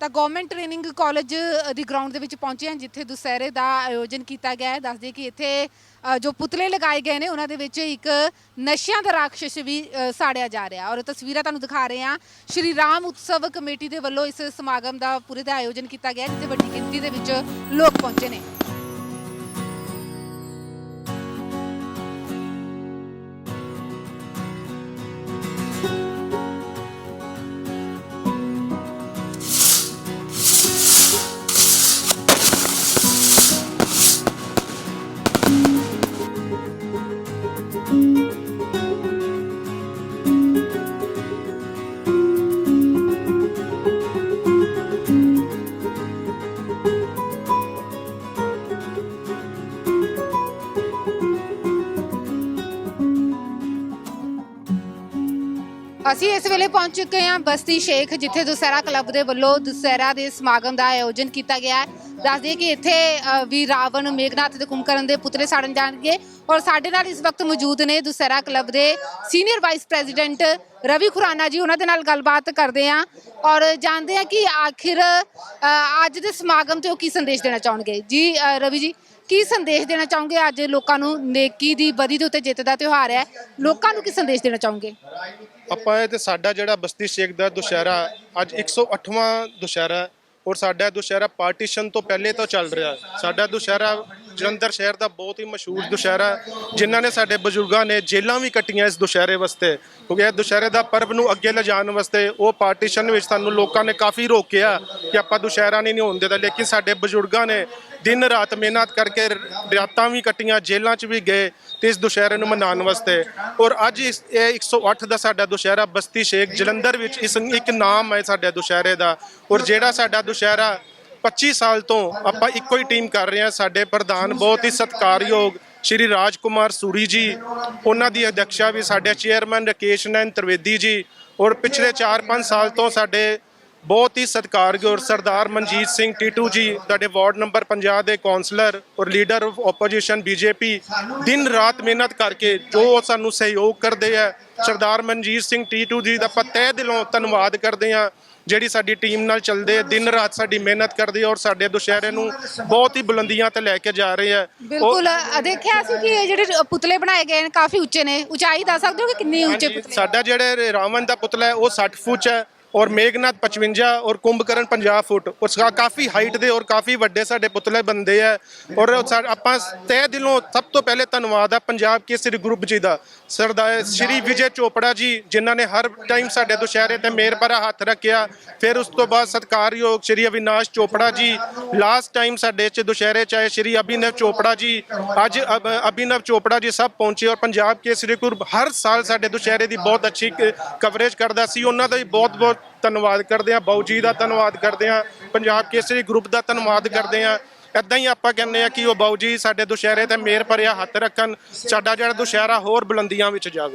ਤਾਂ government training college ਦੀ ground ਦੇ ਵਿੱਚ ਪਹੁੰਚੇ ਹਾਂ, ਜਿੱਥੇ ਦੁਸਹਿਰੇ ਦਾ ਆਯੋਜਨ ਕੀਤਾ ਗਿਆ ਹੈ। ਦੱਸਦੇ ਕਿ ਇੱਥੇ ਜੋ ਪੁਤਲੇ ਲਗਾਏ ਗਏ ਨੇ, ਉਹਨਾਂ ਦੇ ਵਿੱਚ ਇੱਕ ਨਸ਼ਿਆਂ ਦਾ ਰਾਖਸ਼ ਵੀ ਸਾੜਿਆ ਜਾ ਰਿਹਾ ਔਰ ਤਸਵੀਰਾਂ ਤੁਹਾਨੂੰ ਦਿਖਾ ਰਹੇ ਹਾਂ। ਸ਼੍ਰੀ ਰਾਮ ਉਤਸਵ ਕਮੇਟੀ ਦੇ ਵੱਲੋਂ ਇਸ ਸਮਾਗਮ ਦਾ ਪੂਰੇ ਦਾ ਆਯੋਜਨ ਕੀਤਾ ਗਿਆ ਜਿੱਥੇ ਵੱਡੀ ਗਿਣਤੀ ਦੇ ਵਿੱਚ ਲੋਕ ਪਹੁੰਚੇ ਨੇ। ਅਸੀਂ ਇਸ ਵੇਲੇ ਪਹੁੰਚ ਚੁੱਕੇ ਹਾਂ ਬਸਤੀ ਸ਼ੇਖ ਜਿੱਥੇ ਦੁਸਹਿਰਾ ਕਲੱਬ ਦੇ ਵੱਲੋਂ ਦੁਸਹਿਰਾ ਦੇ ਸਮਾਗਮ ਦਾ ਆਯੋਜਨ ਕੀਤਾ ਗਿਆ ਹੈ। ਦੱਸ ਦਈਏ ਕਿ ਇੱਥੇ ਅ, ਵੀ ਰਾਵਣ ਮੇਘਨਾਥ ਤੇ ਕੁੰਭਕਰਨ ਦੇ ਪੁਤਲੇ ਸਾੜਨ ਜਾਣਗੇ ਔਰ ਸਾਡੇ ਨਾਲ ਇਸ ਵਕਤ ਮੌਜੂਦ ਨੇ ਦੁਸਹਿਰਾ ਕਲੱਬ ਦੇ senior vice president Ravi Khurana ji ਉਹਨਾਂ ਦੇ ਨਾਲ ਗੱਲਬਾਤ ਕਰਦੇ ਹਾਂ ਔਰ ਜਾਣਦੇ ਹਾਂ ਕਿ ਆਖਿਰ ਅ, ਅੱਜ ਦੇ ਸਮਾਗਮ ਤੇ ਉਹ ਕੀ ਸੰਦੇਸ਼ ਦੇਣਾ ਚਾਹਣਗੇ। ਜੀ ਅ, ਰਵੀ ਜੀ ਕੀ ਸੰਦੇਸ਼ ਦੇਣਾ ਚਾਹੋਗੇ? ਅੱਜ ਲੋਕਾਂ ਨੂੰ ਨੇਕੀ ਦੀ ਬਦੀ ਦੇ ਉੱਤੇ ਜਿੱਤ ਦਾ ਤਿਉਹਾਰ ਹੈ। ਲੋਕਾਂ ਨੂੰ ਕੀ ਸੰਦੇਸ਼ ਦੇਣਾ ਚਾਹੋਗੇ? ਆਪਾਂ ਇਹ ਤੇ ਸਾਡਾ ਜਿਹੜਾ ਬਸਤੀ ਸ਼ੇਖ ਦਾ ਦੁਸ਼ਹਿਰਾ ਅੱਜ 108ਵਾਂ ਦੁਸ਼ਹਿਰਾ ਹੈ ਔਰ ਸਾਡਾ ਦੁਸ਼ਹਿਰਾ ਪਾਰਟੀਸ਼ਨ ਤੋਂ ਪਹਿਲੇ ਤੋਂ ਚੱਲ ਰਿਹਾ ਹੈ। ਸਾਡਾ ਦੁਸ਼ਹਿਰਾ ਜਲੰਧਰ ਸ਼ਹਿਰ ਦਾ ਬਹੁਤ ਹੀ ਮਸ਼ਹੂਰ ਦੁਸ਼ਹਿਰਾ ਜਿਨ੍ਹਾਂ ਨੇ ਸਾਡੇ ਬਜ਼ੁਰਗਾਂ ਨੇ ਜੇਲਾਂ ਵੀ ਕੱਟੀਆਂ ਇਸ ਦੁਸ਼ਹਿਰੇ ਵਾਸਤੇ, ਕਿਉਂਕਿ ਇਹ ਦੁਸ਼ਹਿਰੇ ਦਾ ਪਰਬ ਨੂੰ ਅੱਗੇ ਲਿਜਾਣ ਵਾਸਤੇ ਉਹ ਪਾਰਟੀਸ਼ਨ ਵਿੱਚ ਸਾਨੂੰ ਲੋਕਾਂ ਨੇ ਕਾਫੀ ਰੋਕਿਆ ਕਿ ਆਪਾਂ ਦੁਸ਼ਹਿਰਾ ਨਹੀਂ ਹੋਣ ਦੇਦਾ ਲੇਕਿਨ ਸਾਡੇ ਬਜ਼ੁਰਗਾਂ ਨੇ ਦਿਨ ਰਾਤ ਮਿਹਨਤ ਕਰਕੇ ਰ- ਰਾਤਾਂ ਵੀ ਕੱਟੀਆਂ ਜੇਲਾਂ 'ਚ ਵੀ ਗਏ ਤੇ ਇਸ ਦੁਸ਼ਹਿਰੇ ਨੂੰ ਮਨਾਉਣ ਵਾਸਤੇ। ਔਰ ਅੱਜ ਇਸ, ਇਹ 108 ਦਾ ਸਾਡਾ ਦੁਸ਼ਹਿਰਾ ਬਸਤੀ ਸ਼ੇਖ ਜਲੰਧਰ ਵਿੱਚ ਇਸ ਇੱਕ ਨਾਮ ਹੈ ਸਾਡੇ ਦੁਸ਼ਹਿਰੇ ਦਾ। ਔਰ ਜਿਹੜਾ ਸਾਡਾ ਦੁਸ਼ਹਿਰਾ 25 ਸਾਲ ਤੋਂ ਆਪਾਂ ਇੱਕੋ ਹੀ ਟੀਮ ਕਰ ਰਹੇ ਹਾਂ। ਸਾਡੇ ਪ੍ਰਧਾਨ ਬਹੁਤ ਹੀ ਸਤਿਕਾਰਯੋਗ ਸ਼੍ਰੀ ਰਾਜਕੁਮਾਰ ਸੂਰੀ ਜੀ, ਉਹਨਾਂ ਦੀ ਅਧਿਕਸ਼ਾ ਵੀ ਸਾਡੇ ਚੇਅਰਮੈਨ ਰਕੇਸ਼ ਨੈਨ ਤ੍ਰਿਵੇਦੀ ਜੀ ਔਰ ਪਿਛਲੇ 4-5 ਸਾਲ ਤੋਂ ਸਾਡੇ ਬਹੁਤ ਹੀ ਸਤਿਕਾਰਯੋਗ ਸਰਦਾਰ ਮਨਜੀਤ ਸਿੰਘ ਟੀਟੂ ਜੀ ਤੁਹਾਡੇ ਵਾਰਡ ਨੰਬਰ 50 ਦੇ ਕਾਉਂਸਲਰ ਔਰ ਲੀਡਰ ਆਫ ਆਪੋਜੀਸ਼ਨ ਬੀਜੇਪੀ ਦਿਨ ਰਾਤ ਮਿਹਨਤ ਕਰਕੇ ਜੋ ਸਾਨੂੰ ਸਹਿਯੋਗ ਕਰਦੇ ਆ ਸਰਦਾਰ ਮਨਜੀਤ ਸਿੰਘ ਟੀਟੂ ਜੀ ਦਾ ਆਪਾਂ ਤਹਿ ਦਿਲੋਂ ਧੰਨਵਾਦ ਕਰਦੇ ਆ ਜਿਹੜੀ ਸਾਡੀ ਟੀਮ ਨਾਲ ਚੱਲਦੇ ਆ, ਦਿਨ ਰਾਤ ਸਾਡੀ ਮਿਹਨਤ ਕਰਦੇ ਔਰ ਸਾਡੇ ਦੁਸ਼ਹਿਰੇ ਨੂੰ ਬਹੁਤ ਹੀ ਬੁਲੰਦੀਆਂ ਤੇ ਲੈ ਕੇ ਜਾ ਰਹੇ ਆ। ਬਿਲਕੁਲ ਦੇਖਿਆ ਸੀ ਕਿ ਇਹ ਜਿਹੜੇ ਪੁਤਲੇ ਬਣਾਏ ਗਏ ਨੇ ਕਾਫੀ ਉੱਚੇ ਨੇ ਉਚਾਈ ਦੱਸ ਸਕਦੇ ਹੋ ਕਿ ਕਿੰਨੀ ਉੱਚੇ ਪੁਤਲੇ ਸਾਡਾ ਜਿਹੜੇ ਰਾਵਣ ਦਾ ਪੁਤਲਾ ਹੈ ਉਹ 60 ਫੁੱਟ ਹੈ ਔਰ ਮੇਘਨਾਥ 55 ਔਰ ਕੁੰਭਕਰਨ 50 ਫੁੱਟ। ਔਰ ਸਾ- ਕਾਫੀ ਹਾਈਟ ਦੇ ਔਰ ਕਾਫੀ ਵੱਡੇ ਸਾਡੇ ਪੁਤਲੇ ਬੰਦੇ ਆ ਔਰ ਸਾ- ਆਪਾਂ ਤਹਿ ਦਿਲੋਂ ਸਭ ਤੋਂ ਪਹਿਲੇ ਧੰਨਵਾਦ ਆ ਪੰਜਾਬ ਕੇਸਰੀ ਗਰੁੱਪ ਜੀ ਦਾ। ਸਰਦਾਰ ਸ਼੍ਰੀ ਵਿਜੇ ਚੋਪੜਾ ਜੀ, ਜਿਨ੍ਹਾਂ ਨੇ ਹਰ ਟਾਈਮ ਸਾਡੇ ਦੁਸ਼ਹਿਰੇ ਤੇ ਮੇਰ ਭਰਾ ਹੱਥ ਰੱਖਿਆ। ਫਿਰ ਉਸ ਤੋਂ ਬਾਅਦ ਸਤਿਕਾਰਯੋਗ ਸ਼੍ਰੀ ਅਵਿਨਾਸ਼ ਚੋਪੜਾ ਜੀ ਲਾਸਟ ਟਾਈਮ ਸਾਡੇ ਚ ਦੁਸ਼ਹਿਰੇ ਚ ਆਏ ਸ਼੍ਰੀ ਅਭਿਨਵ ਚੋਪੜਾ ਜੀ, ਅੱਜ ਅਭ- ਅਭਿਨਵ ਚੋਪੜਾ ਜੀ ਸਭ ਪਹੁੰਚੇ ਔਰ ਪੰਜਾਬ ਕੇਸਰੀ ਗਰੁੱਪ ਹਰ ਸਾਲ ਸਾਡੇ ਦੁਸ਼ਹਿਰੇ ਦੀ ਬਹੁਤ ਅੱਛੀ ਕਵਰੇਜ ਕਰਦਾ ਸੀ। ਉਹਨਾਂ ਦਾ ਵੀ ਬਹੁਤ ਬਹੁਤ ਧੰਨਵਾਦ ਕਰਦੇ ਹਾਂ, ਬਾਊ ਜੀ ਦਾ ਧੰਨਵਾਦ ਕਰਦੇ ਹਾਂ, ਪੰਜਾਬ ਕੇਸਰੀ ਗਰੁੱਪ ਦਾ ਧੰਨਵਾਦ ਕਰਦੇ ਹਾਂ। ਇਦਾਂ ਹੀ ਆਪਾਂ ਕਹਿੰਦੇ ਆ ਕਿ ਉਹ ਬਾਊ ਜੀ ਸਾਡੇ ਦੁਸ਼ਹਿਰੇ ਤੇ ਮੇਰ ਭਰਿਆ ਹੱਥ ਰੱਖਣ, ਸਾਡਾ ਜਿਹੜਾ ਦੁਸ਼ਹਿਰਾ ਹੋਰ ਬੁਲੰਦੀਆਂ ਵਿੱਚ ਜਾਵੇ।